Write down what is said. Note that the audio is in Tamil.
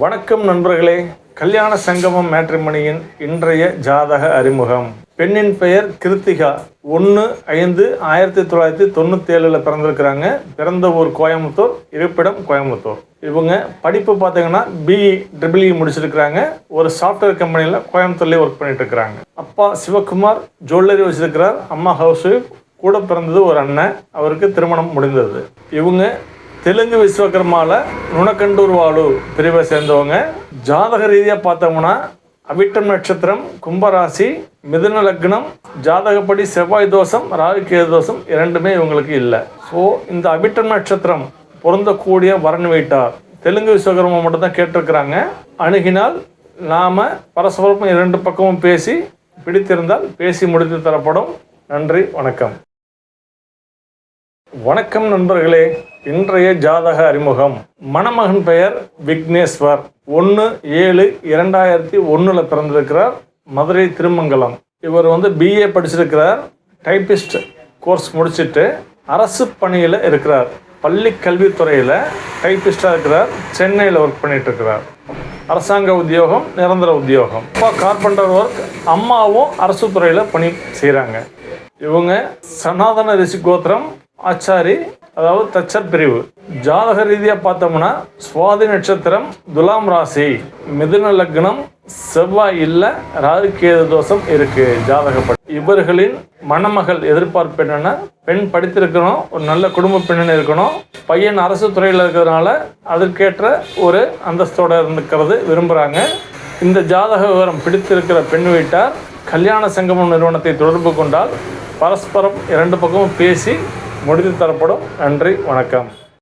வணக்கம் நண்பர்களே. கல்யாண சங்கமம் மேட்ரிமணியின் இன்றைய ஜாதக அறிமுகம். பெண்ணின் பெயர் கிருத்திகா. ஒன்று ஐந்து ஆயிரத்தி தொள்ளாயிரத்தி தொண்ணூற்றி ஏழில் பிறந்திருக்கிறாங்க. பிறந்த ஊர் கோயம்புத்தூர் இருப்பிடம் கோயம்புத்தூர். இவங்க படிப்பு பார்த்தீங்கன்னா பிஇ ட்ரிபிள்இ e முடிச்சிருக்கிறாங்க. ஒரு சாஃப்ட்வேர் கம்பெனியில் கோயம்புத்தூர்லேயே ஒர்க் பண்ணிட்டு இருக்கிறாங்க அப்பா சிவகுமார் ஜுவல்லரி வச்சிருக்கிறார். அம்மா ஹவுஸ் ஒய்ஃப் கூட பிறந்தது ஒரு அண்ணன். அவருக்கு திருமணம் முடிந்தது. இவங்க தெலுங்கு விஸ்வகர்மாவில் நுணக்கண்டூர் வாழு பிரிவை சேர்ந்தவங்க. ஜாதக ரீதியாக பார்த்தோம்னா அவிட்டம் நட்சத்திரம் கும்பராசி மிதுன லக்னம் ஜாதகப்படி செவ்வாய் தோஷம் ராகுகேது தோஷம் இரண்டுமே இவங்களுக்கு இல்லை. ஸோ இந்த அவிட்டம் நட்சத்திரம் பொருந்தக்கூடிய வரன் வீட்டார். தெலுங்கு விஸ்வகர்மா மட்டும் தான் கேட்டிருக்கிறாங்க. அணுகினால் நாம் பரஸ்பரம் இரண்டு பக்கமும் பேசி பிடித்திருந்தால் பேசி முடித்து தரப்படும். நன்றி வணக்கம். வணக்கம் நண்பர்களே. இன்றைய ஜாதக அறிமுகம். மணமகன் பெயர் விக்னேஸ்வர். ஒன்று ஏழு இரண்டாயிரத்தி ஒன்றில் பிறந்திருக்கிறார். மதுரை திருமங்கலம். இவர் வந்து பிஏ படிச்சிருக்கிறார். டைப்பிஸ்ட் கோர்ஸ் முடிச்சுட்டு அரசு பணியில் இருக்கிறார். பள்ளி கல்வித்துறையில் டைப்பிஸ்டாக இருக்கிறார். சென்னையில் ஒர்க் பண்ணிட்டு இருக்கிறார் அரசாங்க உத்தியோகம் நிரந்தர உத்தியோகம். அப்பா கார்பெண்டர் ஒர்க் அம்மாவும் அரசு துறையில் பணி செய்கிறாங்க இவங்க சனாதன ரிஷி கோத்திரம் ஆச்சாரி அதாவது தச்சர் பிரிவு ஜாதக ரீதியாக பார்த்தோம்னா சுவாதி நட்சத்திரம் துலாம் ராசி மிதுன லக்னம் செவ்வாய் இல்லை ராகுகேது தோஷம் இருக்கு ஜாதகப்படி. இவர்களின் மணமகள் எதிர்பார்ப்பு என்னென்னா பெண் படித்திருக்கணும் ஒரு நல்ல குடும்ப பெண்ணு இருக்கணும் பையன் அரசு துறையில் இருக்கிறதுனால அதற்கேற்ற ஒரு அந்தஸ்தோடு இருந்துக்கிறது விரும்புகிறாங்க இந்த ஜாதக விவரம் பிடித்திருக்கிற பெண் வீட்டார் கல்யாண சங்கமம் நிறுவனத்தை தொடர்பு கொண்டால் பரஸ்பரம் இரண்டு பக்கமும் பேசி முடித்து தரப்படும். நன்றி வணக்கம்.